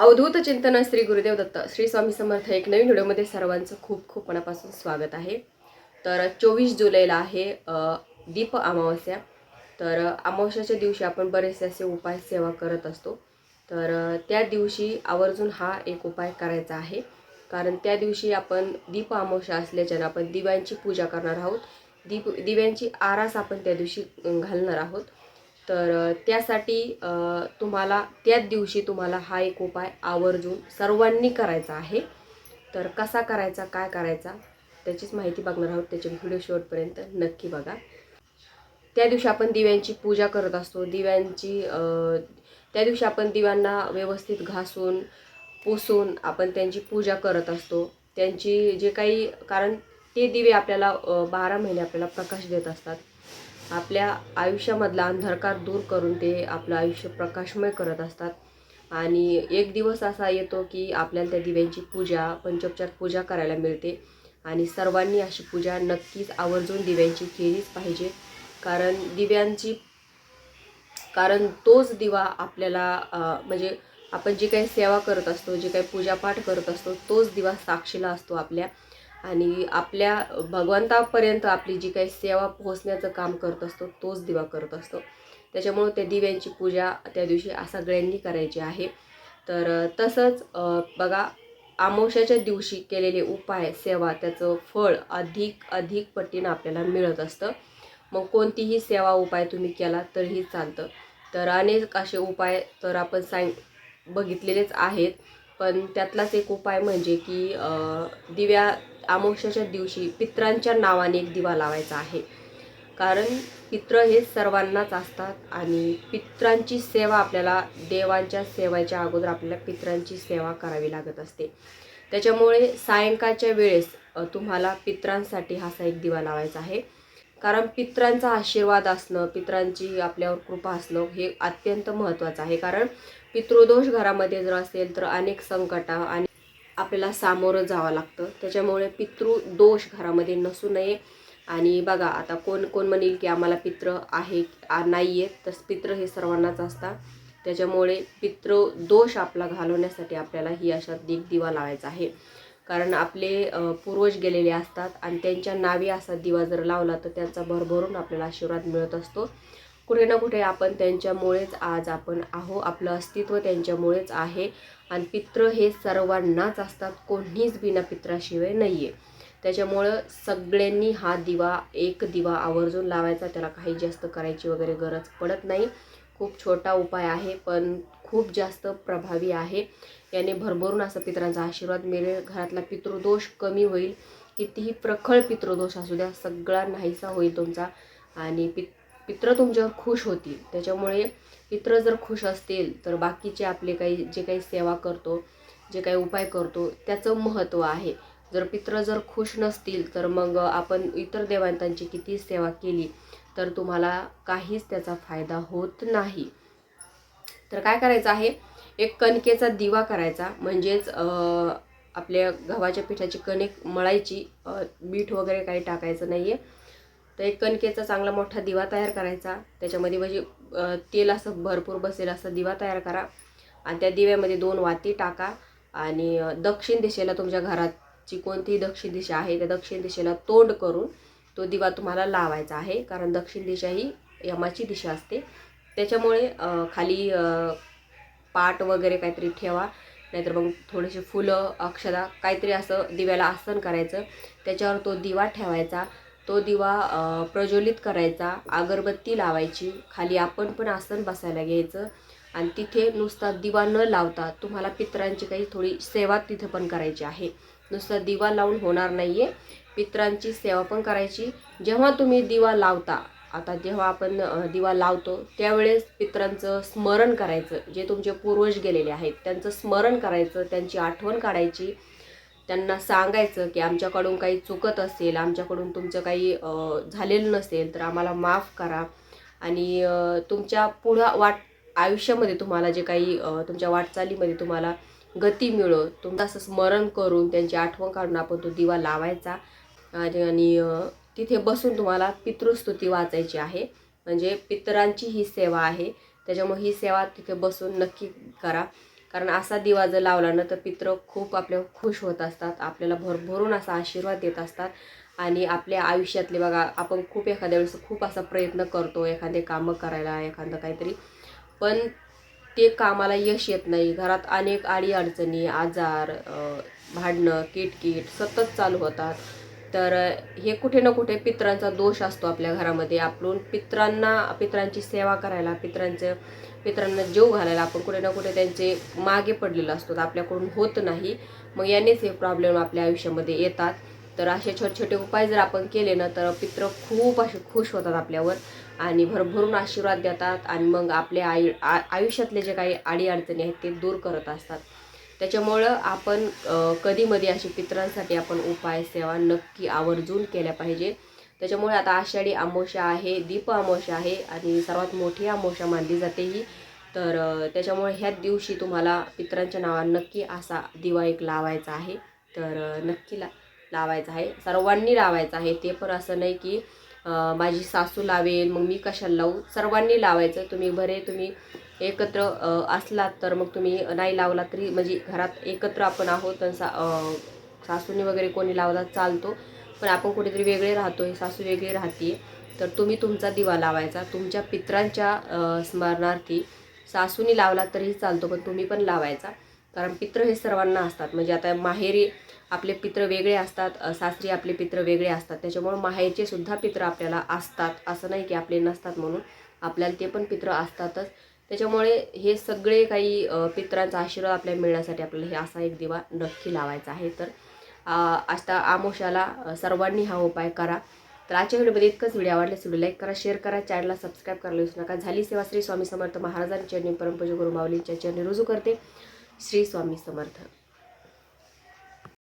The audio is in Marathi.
अवधूत चिंतन श्री गुरुदेव दत्त श्री स्वामी समर्थ एक नवीन व्हिडिओमध्ये सर्वांचं खूप खूप मनापासून स्वागत आहे. तर चोवीस जुलैला आहे दीप अमावस्या. तर अमावस्याच्या दिवशी आपण बरेचसे असे उपाय सेवा करत असतो. तर त्या दिवशी आवर्जून हा एक उपाय करायचा आहे. कारण त्या दिवशी आपण दीप अमावस्या असल्याच्यानं आपण दिव्यांची पूजा करणार आहोत. दीप दिव्यांची आरास आपण त्या दिवशी घालणार आहोत. तर त्यासाठी तुम्हाला त्याच दिवशी तुम्हाला हा एक उपाय आवर्जून सर्वांनी करायचा आहे. तर कसा करायचा काय करायचा त्याचीच माहिती बघणार आहोत. त्याचे व्हिडिओ शेवटपर्यंत नक्की बघा. त्या दिवशी आपण दिव्यांची पूजा करत असतो. दिव्यांची त्या दिवशी आपण दिव्यांना व्यवस्थित घासून पुसून आपण त्यांची पूजा करत असतो. त्यांची जे काही कारण ते दिवे आपल्याला बारा महिने आपल्याला प्रकाश देत असतात. आपल्या आयुष्यामधला अंधकार दूर करून ते आपलं आयुष्य प्रकाशमय करत असतात. आणि एक दिवस असा येतो की आपल्याला त्या दिव्यांची पूजा पंचोपचार पूजा करायला मिळते. आणि सर्वांनी अशी पूजा नक्कीच आवर्जून दिव्यांची केलीच पाहिजे. कारण दिव्यांची कारण तोच दिवा आपल्याला म्हणजे आपण जी काही सेवा करत असतो जे काही पूजापाठ करत असतो तोच दिवा साक्षीला असतो आपल्या. आणि आपल्या भगवंतापर्यंत आपली जी काही सेवा पोहोचण्याचं काम करत असतो तोच दिवा करत असतो. त्याच्यामुळं त्या दिव्यांची पूजा त्या दिवशी सगळ्यांनी करायची आहे. तर तसंच बघा आमोशाच्या दिवशी केलेले उपाय सेवा त्याचं फळ अधिक अधिक पटीनं आपल्याला मिळत असतं. मग कोणतीही सेवा उपाय तुम्ही केला तरीही चालतं. तर अनेक असे उपाय तर आपण सांग बघितलेलेच आहेत. पण त्यातलाच एक उपाय म्हणजे की दिव्या अमावस्याच्या दिवशी पित्रांच्या नावाने एक दिवा लावायचा आहे. कारण पित्र हे सर्वांनाच असतात आणि पित्रांची सेवा आपल्याला देवांच्या सेवाच्या अगोदर आपल्याला पित्रांची सेवा करावी लागत असते. त्याच्यामुळे सायंकाळच्या वेळेस तुम्हाला पित्रांसाठी हा असा एक दिवा लावायचा आहे. कारण पित्रांचा आशीर्वाद असणं पित्रांची आपल्यावर कृपा असणं हे अत्यंत महत्त्वाचं आहे. कारण पितृदोष घरामध्ये जर असेल तर अनेक संकटा आणि आपल्याला सामोरं जावं लागतं. त्याच्यामुळे पितृदोष घरामध्ये नसू नये. आणि बघा आता कोण कोण म्हणेल की आम्हाला पित्र आहे नाही आहेत तर पित्र हे सर्वांनाच असतात. त्याच्यामुळे पितृदोष आपला घालवण्यासाठी आपल्याला ही अशा दिग दिवा लावायचा आहे. कारण आपले पूर्वज गेलेले असतात आणि त्यांच्या नावी असा दिवा जर लावला तर त्यांचा भरभरून आपल्याला आशीर्वाद मिळत असतो. कुठे ना कुठे आपण त्यांच्यामुळेच आज आपण आहो. आपलं अस्तित्व त्यांच्यामुळेच आहे आणि पित्र हे सर्वांनाच असतात. कोणीच बिना पित्राशिवाय नाही आहे त्याच्यामुळं सगळ्यांनी हा दिवा एक दिवा आवर्जून लावायचा. त्याला काही जास्त करायची वगैरे गरज पडत नाही. खूप छोटा उपाय आहे पण खूप जास्त प्रभावी आहे. याने भरभरून असा पितरांचा आशीर्वाद मिळेल. घरातला पितृदोष कमी होईल. कितीही प्रखळ पितृदोष असू द्या सगळा नाहीसा होईल तुमचा. आणि पित पित्र तुमच्यावर खुश होतील. त्याच्यामुळे पित्र जर खुश असतील तर बाकीचे आपले काही जे काही सेवा करतो जे काही उपाय करतो त्याचं महत्त्व आहे. जर पित्र जर खुश नसतील तर मग आपण इतर देवांतांची किती सेवा केली तर तुम्हाला काहीच त्याचा फायदा होत नाही. तर काय करायचं आहे? एक कणकेचा दिवा करायचा. म्हणजेच आपल्या गव्हाच्या पिठाची कणिक मळायची मीठ वगैरे काही टाकायचं नाही आहे तर एक कणकेचा चांगला मोठा दिवा तयार करायचा. त्याच्यामध्ये म्हणजे तेल असं भरपूर बसेल असा दिवा तयार करा. आणि त्या दिव्यामध्ये दोन वाती टाका. आणि दक्षिण दिशेला तुमच्या घराची कोणतीही दक्षिण दिशा आहे त्या दक्षिण दिशेला तोंड करून तो दिवा तुम्हाला लावायचा आहे. कारण दक्षिण दिशा ही यमाची दिशा असते. त्याच्यामुळे खाली पाट वगैरे काहीतरी ठेवा. नाहीतर मग थोडेसे फुलं अक्षदा काहीतरी असं दिव्याला आसन करायचं. त्याच्यावर तो दिवा ठेवायचा. तो दिवा प्रज्वलित करायचा. अगरबत्ती लावायची. खाली आपण पण आसन बसायला घ्यायचं. आणि तिथे नुसता दिवा न लावता तुम्हाला पित्रांची काही थोडी सेवा तिथे पण करायची आहे. नुसता दिवा लावून होणार नाही आहे पित्रांची सेवा पण करायची. जेव्हा तुम्ही दिवा लावता आता जेव्हा आपण दिवा लावतो त्यावेळेस पित्रांचं स्मरण करायचं. जे तुमचे पूर्वज गेलेले आहेत त्यांचं स्मरण करायचं त्यांची आठवण काढायची. त्यांना सांगायचं की आमच्याकडून काही चुकत असेल आमच्याकडून तुमचं काही झालेलं नसेल तर आम्हाला माफ करा. आणि तुमच्या पुढं वाट आयुष्यामध्ये तुम्हाला जे काही तुमच्या वाटचालीमध्ये तुम्हाला गती मिळो तुमचं असं स्मरण करून त्यांची आठवण काढून आपण तो दिवा लावायचा. आणि तिथे बसून तुम्हाला पितृस्तुती वाचायची आहे. म्हणजे पितरांची ही सेवा आहे. त्याच्यामुळे ही सेवा तिथे बसून नक्की करा. कारण असा दिवा जर लावला ना तर पित्र खूप आपल्या खुश होत असतात. आपल्याला भरभरून असा आशीर्वाद देत असतात. आणि आपल्या आयुष्यातले बघा आपण खूप एखाद्या वेळेस खूप असा प्रयत्न करतो एखादे कामं करायला एखादं काहीतरी. पण ते कामाला यश येत नाही. घरात अनेक आडी अडचणी आजार भांडणं किटकिट सतत चालू होतात. तर हे कुठे ना कुठे पित्रांचा दोष असतो आपल्या घरामध्ये. आपण पित्रांना पित्रांची सेवा करायला पित्रांचं पित्रांना जीव घालायला आपण कुठे ना कुठे त्यांचे मागे पडलेलं असतो. तर आपल्याकडून होत नाही. मग यानेच हे प्रॉब्लेम आपल्या आयुष्यामध्ये येतात. तर असे छोटे छोटे उपाय जर आपण केले ना तर पित्र खूप असे खुश होतात आपल्यावर आणि भरभरून आशीर्वाद देतात आणि मग आपल्या आयु आ- आयुष्यातले जे काही अडीअडचणी आहेत ते दूर करत असतात. त्याच्यामुळं आपण कधीमधी कधीमध्ये अशी पित्रांसाठी आपण उपाय सेवा नक्की आवर्जून केल्या पाहिजे. त्याच्यामुळे आता आषाढी आमोशा आहे दीप आमोशा आहे आणि सर्वात मोठी आमोशा मानली जाते ही. तर त्याच्यामुळे ह्याच दिवशी तुम्हाला पित्रांच्या नावानं नक्की असा दिवा एक लावायचा आहे. तर नक्की ला लावायचा आहे. सर्वांनी लावायचं आहे. ते पण असं नाही की माझी सासू लावेल मग मी कशाला लावू? सर्वांनी लावायचं. तुम्ही बरे तुम्ही एकत्र असलात तर मग तुम्ही नाही लावला तरी म्हणजे घरात एकत्र आपण आहोत आणि सा सासूने वगैरे कोणी लावला चालतो. पण आपण कुठेतरी वेगळे राहतो हे सासू वेगळी राहते तर तुम्ही तुमचा दिवा लावायचा. तुमच्या पित्रांच्या स्मरणार्थी सासूनी लावला तरीही चालतो पण तुम्ही पण लावायचा. कारण पित्र हे सर्वांना असतात. म्हणजे आता माहेरी आपले पित्र वेगळे असतात सासरी आपले पित्र वेगळे असतात. त्याच्यामुळं माहेरचे सुद्धा पित्र आपल्याला असतात. असं नाही की आपले नसतात म्हणून. आपल्याला ते पण पित्र असतातच. त्याच्यामुळे हे सगळे काही पित्रांचा आशीर्वाद आपल्याला मिळण्यासाठी आपल्याला हे असा एक दिवा नक्की लावायचा आहे. तर आता आमोशाला सर्वांनी हा उपाय करा. तर आजच्या व्हिडिओमध्ये इतकंच. व्हिडिओ आवडल्यास व्हिडिओ लाईक करा शेअर करा चॅनलला सबस्क्राईब करायला विसरू नका. झाली सेवा श्री स्वामी समर्थ महाराजांच्या चरणी परमपूज गुरुमावलींच्या चरणी रुजू करते. श्री स्वामी समर्थ.